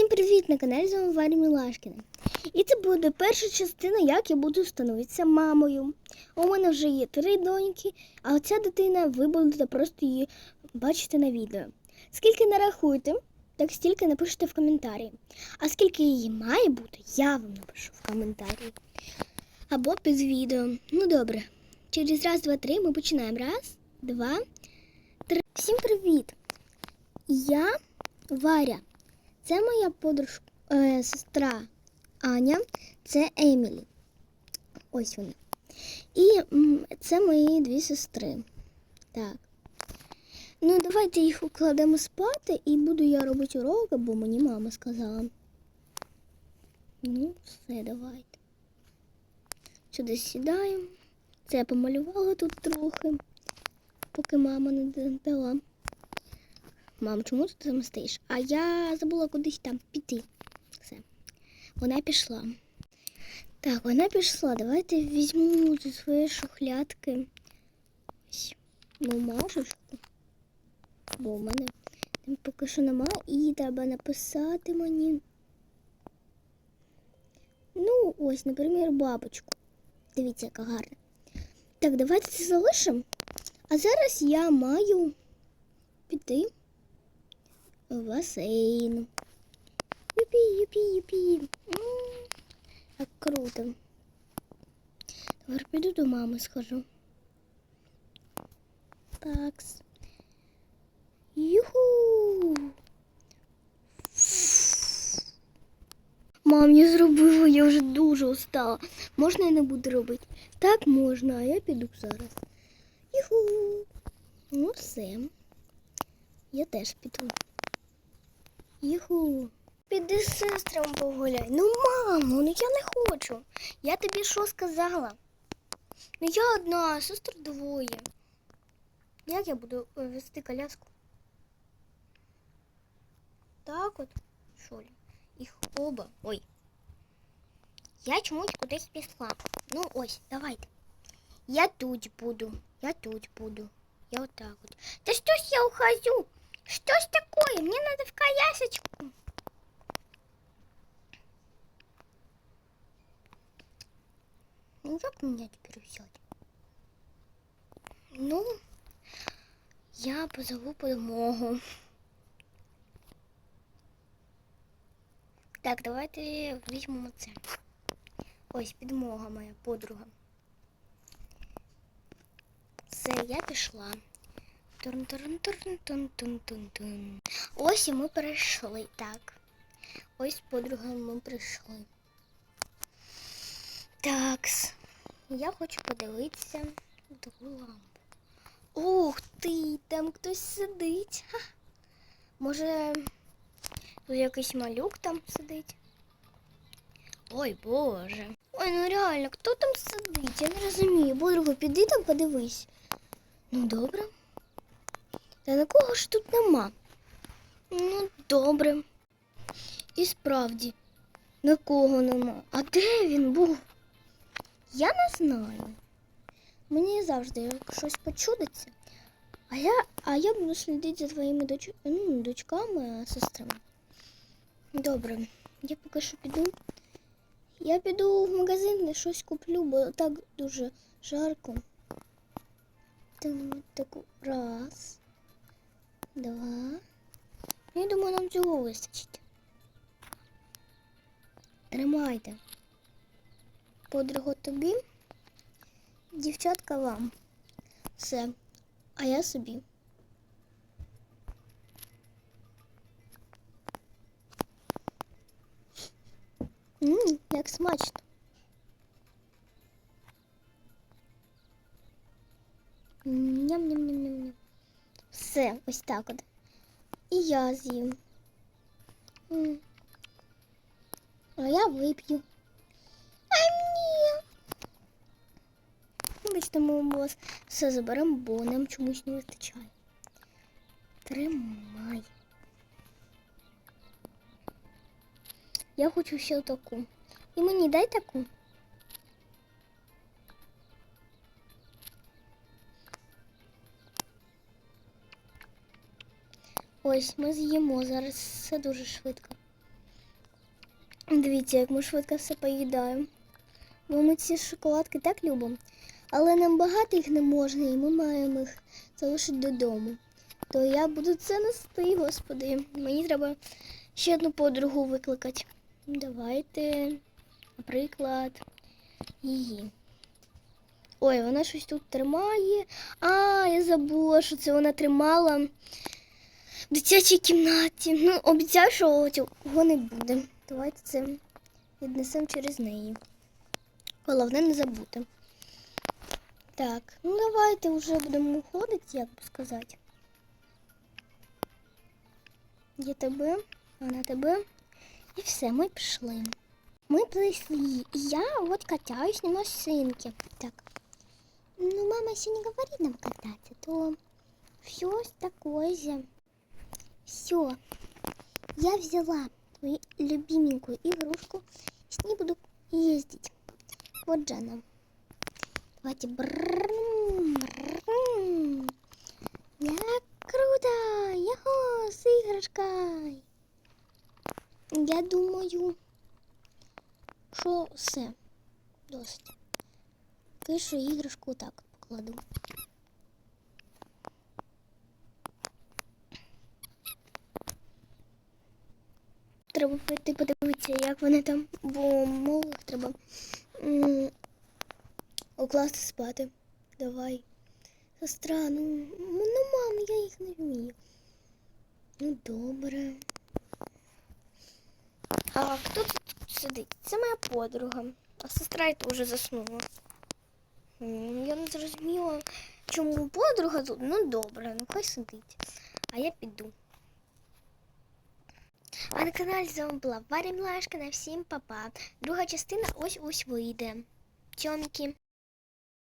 Всім привіт на каналі з вами Варя Мілашкіна. І це буде перша частина, як я буду становитися мамою. У мене вже є три доньки, а оця дитина ви будете просто її бачити на відео. Скільки нарахуєте, так стільки напишете в коментарі. А скільки її має бути, я вам напишу в коментарі. Або під відео. Ну добре. Через раз, два, три ми починаємо. Раз, два, три. Всім привіт! Я Варя. Це моя подружка, е, сестра Аня, це Емілі. Ось вона. І це мої дві сестри. Так. Ну, давайте їх укладемо спати і буду я робити уроки, бо мені мама сказала. Ну, все, давайте. Сюди сідаємо. Це я помалювала тут трохи, поки мама не дала. Мам, чому ти там стоїш? А я забула кудись там піти. Все. Вона пішла. Так, вона пішла. Давайте візьму зі своєї шухлядки. Ось бумажечку. Бо в мене там поки що немає. І треба написати мені. Ну, ось, наприклад, бабочку. Дивіться, яка гарна. Так, давайте це залишимо. А зараз я маю піти в басейн. Юпі, юпі, юпі. Як круто. Тепер піду до мами схожу. Такс. Юху. Мам, я зробила, я вже дуже устала. Можна я не буду робити? Так можна, а я піду зараз. Юху. Ну все. Я теж піду. Юху. Піди з сестрами погуляй. Ну, мамо, ну я не хочу. Я тобі що сказала? Ну я одна, а сестр двоє. Як я буду е, вести коляску? Так от, що ли? Їх оба. Ой. Я чомусь кудись пішла. Ну ось, давайте. Я тут буду. Я тут буду. Я вот так вот. Да что ж я ухожу? Что ж такое? Мне надо в колясочку. Ну, как меня теперь взять? Ну, я позову подмогу. Так, давайте візьмемо це. Ось підмога моя подруга. Все, я пішла. Тун-тун-тун-тун-тун-тун. Ось і ми прийшли. Так. Ось подруга ми прийшли. Такс. Я хочу подивитися таку лампу. Ух ти, там хтось сидить. Ха. Може, якийсь малюк там сидить. Ой, Боже. Ой, ну реально, хто там сидить? Я не розумію. Подруга, піди там подивись. Ну, добре. Та нікого ж тут нема. Ну, добре. І справді, нікого нема. А де він був? Я не знаю. Мені завжди щось почудиться. А я, а я буду слідити за твоїми доч... ну, дочками, сестрами. Добре, я поки що піду. Я піду в магазин і щось куплю, бо так дуже жарко. Там таку раз, два. Я думаю, нам цього вистачить. Тримайте. Подругу тобі, дівчатка вам. Все. А я собі. Ммм, як смачно. ось так от. І я з'їм. М. А я вип'ю. А ні. Вибачте, ми вас все заберемо, бо нам чомусь не вистачає. Тримай. Я хочу ще таку. І мені дай таку. Ось ми з'їмо зараз все дуже швидко. Дивіться, як ми швидко все поїдаємо. Бо ми ці шоколадки так любимо. Але нам багато їх не можна, і ми маємо їх залишити додому. То я буду це нести, господи. Мені треба ще одну подругу викликати. Давайте, наприклад, її. Ой, вона щось тут тримає. А, я забула, що це вона тримала в дитячій кімнаті. Ну, обіцяю, що не буде. Давайте це віднесемо через неї. Головне не забути. Так, ну давайте вже будемо уходити, як би сказати. Я тебе, вона тебе. І все, ми пішли. Ми прийшли, і я от катаюсь на машинці. Так. Ну, мама ще не говорит нам кататься, то все такое же. Все. Я взяла твою любименькую игрушку. С ней буду ездить. Вот же она. Давайте. Бррррм. Як круто! Його з іграшкою. Я думаю, що все. Досить. Кишу іграшку так покладу. Треба пойти подивитися, як вони там, бо малих треба укласти спати. Давай. Сестра, ну, ну мам, я їх не вмію. Ну добре. А хто тут сидить? Це моя подруга. А сестра і теж заснула. Я не зрозуміла, чому подруга тут. Ну добре, ну хай сидить. А я піду. А на каналі з вами була Варі Мілашка. На всім па-па. Друга частина ось ось вийде. Тьомки.